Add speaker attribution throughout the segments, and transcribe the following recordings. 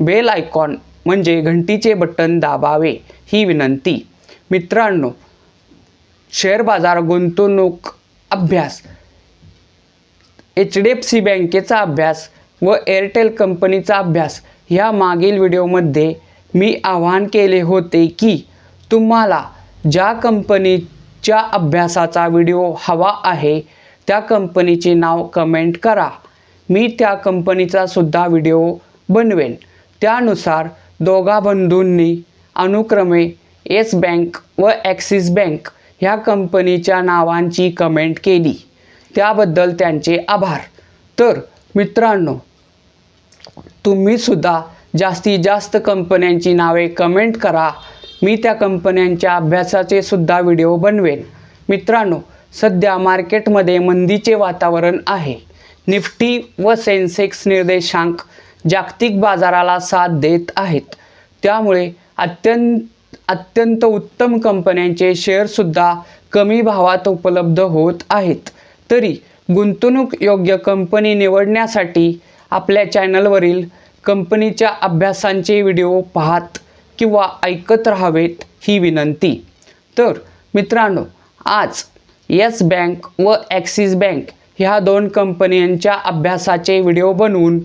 Speaker 1: Bell icon म्हणजे घंटीचे button दाबावे ही विनंती. मित्रांनो शेअर बाजार गुंतवणूक अभ्यास. एच डी एफ सी बँकेचा अभ्यास व एअरटेल कंपनीचा अभ्यास ह्या मागील व्हिडिओमध्ये मी आवाहन केले होते की तुम्हाला ज्या कंपनीच्या अभ्यासाचा व्हिडिओ हवा आहे त्या कंपनीचे नाव कमेंट करा. मी त्या कंपनीचा सुद्धा व्हिडिओ बनवेन. त्यानुसार दोघा बंधूंनी अनुक्रमे येस बँक व ॲक्सिस बँक ह्या कंपनीच्या नावांची कमेंट केली. त्याबद्दल त्यांचे आभार. तर मित्रांनो तुम्हीसुद्धा जास्तीत जास्त कंपन्यांची नावे कमेंट करा. मी त्या कंपन्यांच्या अभ्यासाचे सुद्धा व्हिडिओ बनवेन. मित्रांनो सध्या मार्केटमध्ये मंदीचे वातावरण आहे. निफ्टी व सेन्सेक्स निर्देशांक जागतिक बाजाराला साथ देत आहेत. त्यामुळे अत्यंत अत्यंत उत्तम कंपन्यांचे शेअरसुद्धा कमी भावात उपलब्ध होत आहेत. तरी गुंतवणूक योग्य कंपनी निवडण्यासाठी आपल्या चॅनलवरील कंपनीच्या अभ्यासांचे व्हिडिओ पाहत किंवा ऐकत राहावेत ही विनंती. तर मित्रांनो आज येस बँक व ॲक्सिस बँक ह्या दोन कंपन्यांच्या अभ्यासाचे व्हिडिओ बनवून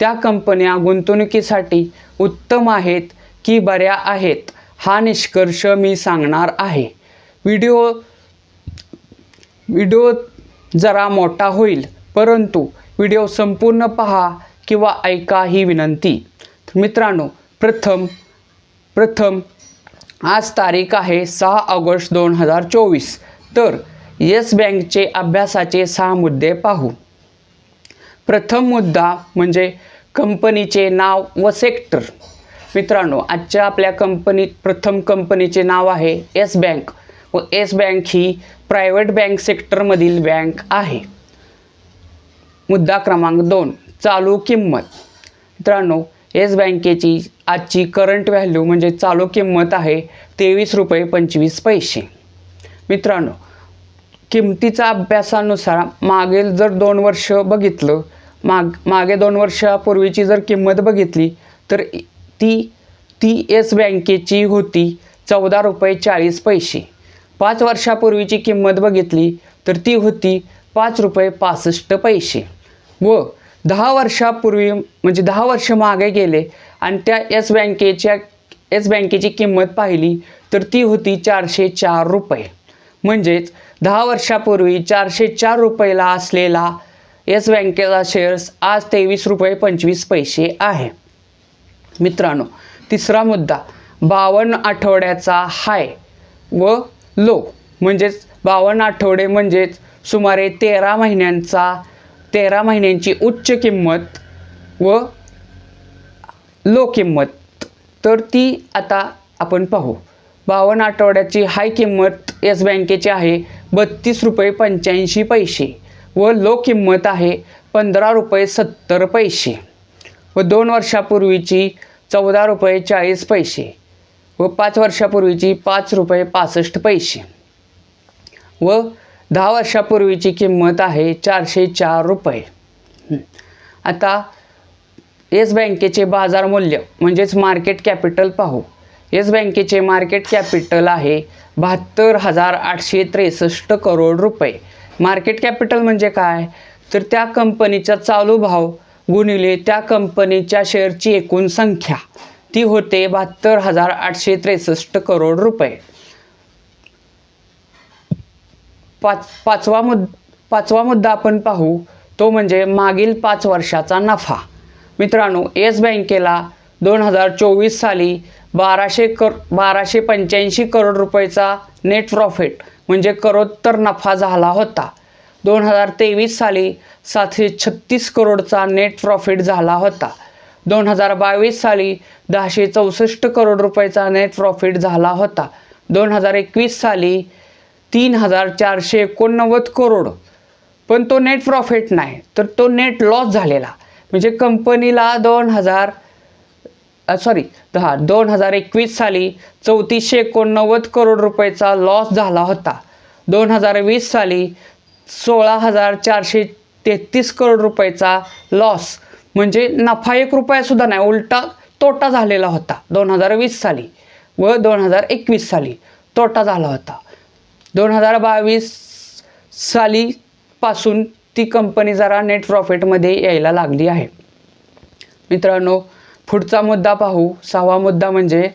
Speaker 1: त्या कंपन्या गुंतवणुकीसाठी उत्तम आहेत की बऱ्या आहेत हा निष्कर्ष मी सांगणार आहे. व्हिडिओ व्हिडिओ जरा मोठा होईल परंतु व्हिडिओ संपूर्ण पहा किंवा ऐका ही विनंती. मित्रांनो प्रथम प्रथम आज तारीख आहे सहा ऑगस्ट दोन हजार चोवीस. तर येस बँकचे अभ्यासाचे सहा मुद्दे पाहू. प्रथम मुद्दा म्हणजे कंपनीचे नाव व सेक्टर मित्रांनो आजच्या आपल्या कंपनीत प्रथम कंपनीचे नाव आहे येस बँक व येस बँक ही प्रायव्हेट बँक सेक्टरमधील बँक आहे. मुद्दा क्रमांक दोन चालू किंमत. मित्रांनो येस बँकेची आजची करंट व्हॅल्यू म्हणजे चालू किंमत आहे तेवीस रुपये पंचवीस पैसे. मित्रांनो किमतीचा अभ्यासानुसार मागील जर दोन वर्ष बघितलं माग मागे दोन वर्षापूर्वीची जर किंमत बघितली तर ती ती येस बँकेची होती चौदा रुपये चाळीस पैसे. पाच वर्षापूर्वीची किंमत बघितली तर ती होती पाच रुपये पासष्ट पैसे. व दहा वर्षापूर्वी म्हणजे दहा वर्ष मागे गेले आणि त्या येस बँकेच्या येस बँकेची किंमत पाहिली तर ती होती चारशे चार रुपये. म्हणजेच दहा वर्षापूर्वी चारशे चार रुपयाला असलेला येस बँकेचा शेअर्स आज तेवीस रुपये पंचवीस पैसे आहे. मित्रांनो तिसरा मुद्दा बावन्न आठवड्याचा हाय व लो म्हणजेच बावन्न आठवडे म्हणजेच सुमारे तेरा महिन्यांचा तेरा महिन्यांची उच्च किंमत व लो किंमत. तर ती आता आपण पाहू. बावन्न आठवड्याची हाय किंमत येस बँकेची आहे बत्तीस रुपये पंच्याऐंशी पैसे. व लो किंमत आहे पंधरा रुपये सत्तर पैसे व दोन वर्षापूर्वीची चौदा रुपये चाळीस पैसे व पाच वर्षापूर्वीची पाच रुपये पासष्ट पैसे व दहा वर्षापूर्वीची किंमत आहे चारशे चार रुपये. आता येस बँकेचे बाजार मूल्य म्हणजेच मार्केट कॅपिटल पाहू. येस बँकेचे मार्केट कॅपिटल आहे बहात्तर हजार आठशे त्रेसष्ट करोड रुपये. मार्केट कॅपिटल म्हणजे काय? तर त्या कंपनीचा चालू भाव गुणिले त्या कंपनीच्या शेअरची एकूण संख्या. ती होते बहात्तर हजार आठशे त्रेसष्ट करोड रुपये. पाच पाचवा मुद पाचवा मुद्दा आपण पाहू. तो म्हणजे मागील पाच वर्षाचा नफा. मित्रांनो येस बँकेला दोन हजार चोवीस साली बाराशे कर बाराशे पंच्याऐंशी करोड रुपयाचा नेट प्रॉफिट म्हणजे करोत्तर नफा झाला होता. दोन हजार तेवीस साली सातशे छत्तीस करोडचा नेट प्रॉफिट झाला होता. दोन हजार बावीस साली दहाशे चौसष्ट करोड रुपयाचा नेट प्रॉफिट झाला होता. दोन हजार एकवीस साली तीन हजार चारशे एकोणनव्वद करोड. पण तो नेट प्रॉफिट नाही तर तो नेट लॉस झालेला. म्हणजे कंपनीला दोन हजार सॉरी दहा दोन हजार एकवीस साली चौतीसशे एकोणनव्वद करोड रुपयाचा लॉस झाला होता. दोन हजार वीस साली सोळा हजार चारशे तेहतीस करोड रुपयाचा लॉस म्हणजे नफा एक रुपयासुद्धा नाही उलटा तोटा झालेला होता दोन हजार वीस साली व दोन हजार एकवीस साली तोटा झाला होता. दोन हजार बावीस सालीपासून ती कंपनी जरा नेट प्रॉफिटमध्ये यायला लागली आहे. मित्रांनो पुढचा मुद्दा पाहू. सहावा मुद्दा म्हणजे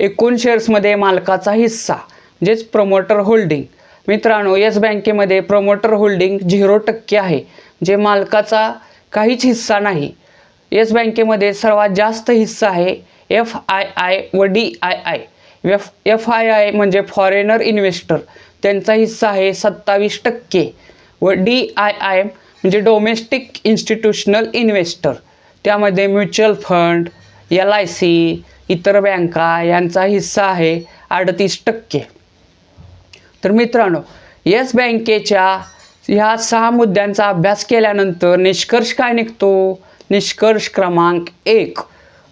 Speaker 1: एकूण शेअर्समध्ये मालकाचा हिस्सा म्हणजेच प्रमोटर होल्डिंग मित्रांनो येस बँकेमध्ये प्रमोटर होल्डिंग झिरो टक्के आहे जे मालकाचा काहीच हिस्सा नाही. येस बँकेमध्ये सर्वात जास्त हिस्सा आहे एफ आय आय व D I I. F F I I म्हणजे फॉरेनर इन्व्हेस्टर त्यांचा हिस्सा आहे सत्तावीस टक्के व डी आय आय म्हणजे डोमेस्टिक इन्स्टिट्यूशनल इन्व्हेस्टर त्यामध्ये mutual fund L I C इतर बँका यांचा हिस्सा आहे अडतीस टक्के. तर मित्रांनो येस बँकेच्या ह्या सहा मुद्द्यांचा अभ्यास केल्यानंतर निष्कर्ष काय निघतो? निष्कर्ष क्रमांक एक.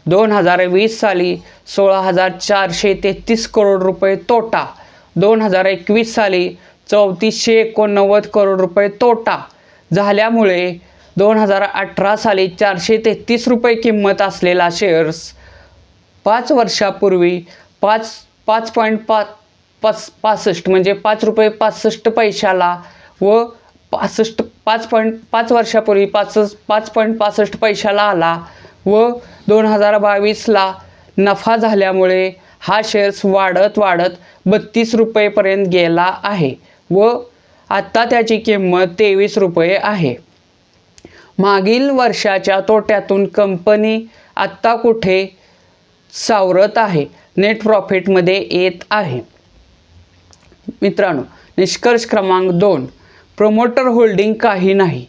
Speaker 1: दोन हजार वीस साली सोळा हजार चारशे तेहतीस करोड रुपये तोटा. दोन हजार एकवीस साली चौतीसशे एकोणनव्वद करोड रुपये तोटा. झाल्यामुळे दोन हजार अठरा साली चारशे तेहतीस रुपये किंमत असलेला शेअर्स पाच वर्षापूर्वी पाच पाच पॉईंट पा पाच पासष्ट म्हणजे पाच रुपये पासष्ट पैशाला व पासष्ट पाच पॉईंट पाच वर्षापूर्वी पाच पाच पॉईंट पासष्ट पैशाला आला व दोन हजार बावीसला नफा झाल्यामुळे हा शेअर्स वाढत वाढत बत्तीस रुपयेपर्यंत गेला आहे व आत्ता त्याची किंमत तेवीस रुपये आहे. मागील वर्षाच्या तोट्यातून कंपनी आत्ता कुठे सावरत आहे? नेट प्रॉफिटमध्ये येत आहे. मित्रांनो निष्कर्ष क्रमांक दोन. प्रमोटर होल्डिंग काही नाही.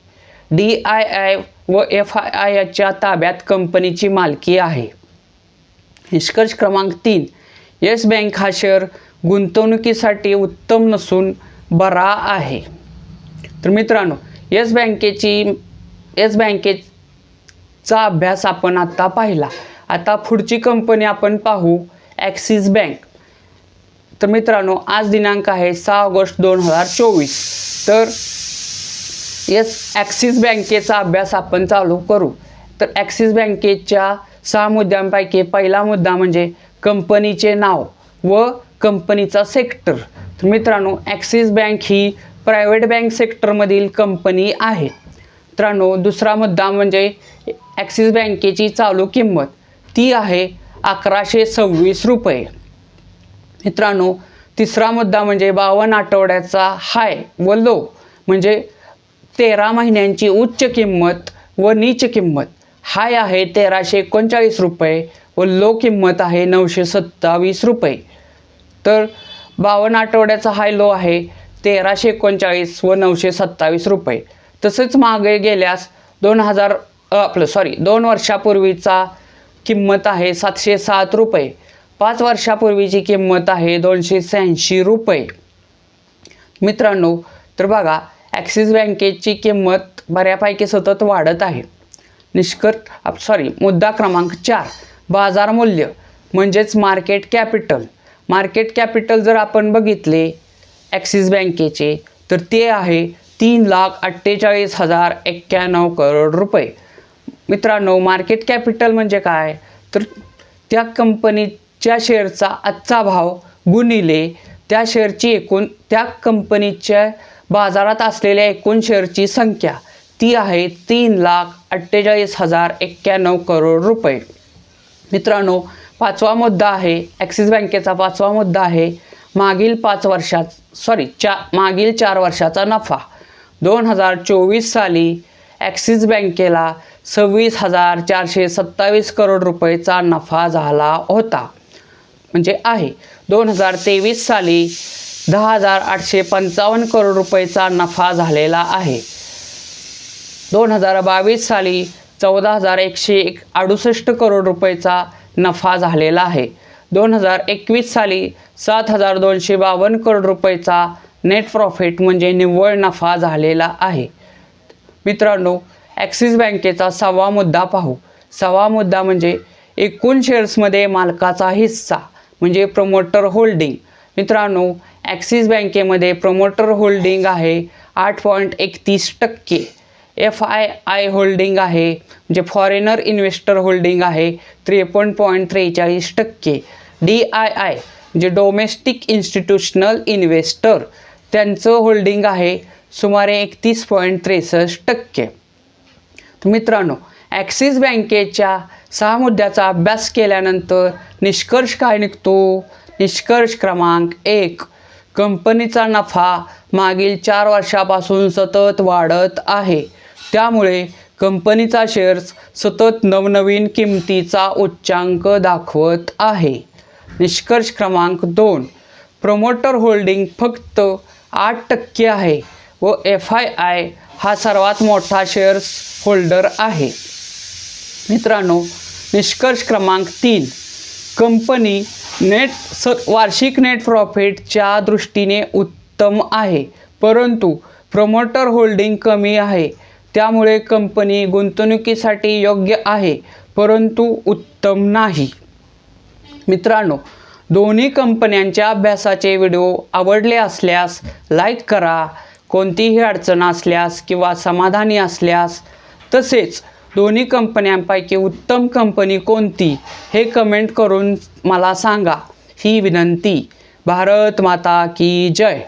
Speaker 1: डी आय आय व एफ आय आय ताब्यात कंपनीची मालकी आहे. निष्कर्ष क्रमांक तीन. येस बँक हा शेअर गुंतवणुकीसाठी उत्तम नसून बरा आहे. तर मित्रांनो येस बँकेची येस बँकेचा अभ्यास आपण आत्ता पाहिला. आता पुढची कंपनी आपण पाहू ॲक्सिस बँक. तर मित्रांनो आज दिनांक आहे सहा ऑगस्ट दोन हजार चोवीस. तर येस ॲक्सिस बँकेचा अभ्यास आपण चालू करू. तर ॲक्सिस बँकेच्या सहा मुद्द्यांपैकी पहिला मुद्दा म्हणजे कंपनीचे नाव व कंपनीचा सेक्टर. तर मित्रांनो ॲक्सिस बँक ही प्रायव्हेट बँक सेक्टरमधील कंपनी आहे. मित्रांनो दुसरा मुद्दा म्हणजे ॲक्सिस बँकेची चालू किंमत. ती आहे अकराशे सव्वीस रुपये. मित्रांनो तिसरा मुद्दा म्हणजे बावन्न आठवड्याचा हाय व लो म्हणजे तेरा महिन्यांची उच्च किंमत व नीच किंमत. हाय आहे तेराशे एकोणचाळीस रुपये व लो किंमत आहे नऊशे सत्तावीस रुपये. तर बावन्न आठवड्याचा हाय लो आहे तेराशे एकोणचाळीस व नऊशे सत्तावीस रुपये. तसंच मागे गेल्यास दोन हजार आपलं सॉरी दोन वर्षापूर्वीचा किंमत आहे सातशे सात रुपये. पाच वर्षापूर्वीची किंमत आहे दोनशे शहाऐंशी रुपये. मित्रांनो तर बघा ॲक्सिस बँकेची किंमत बऱ्यापैकी सतत वाढत आहे. निष्कर्ष सॉरी मुद्दा क्रमांक चार बाजार मूल्य म्हणजेच मार्केट कॅपिटल. मार्केट कॅपिटल जर आपण बघितले ॲक्सिस बँकेचे तर ते आहे तीन लाख अठ्ठेचाळीस हजार एक्क्याण्णव करोड रुपये. मित्रांनो मार्केट कॅपिटल म्हणजे काय? तर त्या कंपनीच्या शेअरचा आजचा भाव गुणिले त्या शेअरची एकूण त्या कंपनीच्या बाजारात असलेल्या एकूण शेअरची संख्या. ती आहे तीन लाख अठ्ठेचाळीस हजार एक्क्याण्णव करोड रुपये. मित्रांनो पाचवा मुद्दा आहे ॲक्सिस बँकेचा पाचवा मुद्दा आहे मागील पाच वर्षात सॉरी चा मागील चार वर्षाचा नफा. दोन हजार चोवीस साली ॲक्सिस बँकेला सव्वीस हजार चारशे सत्तावीस करोड रुपयेचा नफा झाला होता. म्हणजे आहे. दोन हजार तेवीस साली दहा हजार आठशे पंचावन्न करोड रुपयेचा नफा झालेला आहे. दोन हजार बावीस साली चौदा हजार एकशे एक अडुसष्ट करोड रुपयेचा नफा झालेला आहे. दोन हजार एकवीस साली सात हजार दोनशे बावन्न करोड रुपयेचा नेट प्रॉफिट म्हणजे निव्वळ नफा झालेला आहे. मित्रांनो ॲक्सिस बँकेचा सहावा मुद्दा पाहू. सहावा मुद्दा म्हणजे एकूण शेअर्समध्ये मालकाचा हिस्सा म्हणजे प्रमोटर होल्डिंग मित्रांनो ॲक्सिस बँकेमध्ये प्रमोटर होल्डिंग आहे आठ पॉईंट एकतीस टक्के. एफ आय आय होल्डिंग आहे म्हणजे फॉरेनर इन्व्हेस्टर होल्डिंग आहे त्रेपन्न पॉईंट त्रेचाळीस टक्के. डी आय आय म्हणजे डोमेस्टिक इन्स्टिट्यूशनल इन्व्हेस्टर त्यांचं होल्डिंग आहे सुमारे एकतीस पॉईंट त्रेसष्ट टक्के. मित्रांनो ॲक्सिस बँकेच्या सहा मुद्द्याचा अभ्यास केल्यानंतर निष्कर्ष काय निघतो? निष्कर्ष क्रमांक एक कंपनीचा नफा मागील चार वर्षापासून सतत वाढत आहे. त्यामुळे कंपनीचा शेअर्स सतत नवनवीन किमतीचा उच्चांक दाखवत आहे. निष्कर्ष क्रमांक दोन प्रमोटर होल्डिंग फक्त आठ टक्के आहे व एफ आय आय हा सर्वात मोठा शेअर्स होल्डर आहे. मित्रांनो निष्कर्ष क्रमांक तीन. कंपनी नेट स वार्षिक नेट प्रॉफिटच्या दृष्टीने उत्तम आहे. परंतु प्रमोटर होल्डिंग कमी आहे. त्यामुळे कंपनी गुंतवणुकीसाठी योग्य आहे परंतु उत्तम नाही. मित्रांनो दोन्ही कंपन्यांच्या अभ्यासाचे व्हिडिओ आवडले असल्यास लाईक करा. कोणतीही अडचण असल्यास किंवा समाधानी असल्यास तसेच दोन्ही कंपन्यांपैकी उत्तम कंपनी कोणती हे कमेंट करून मला सांगा. ही विनंती. भारत माता की जय.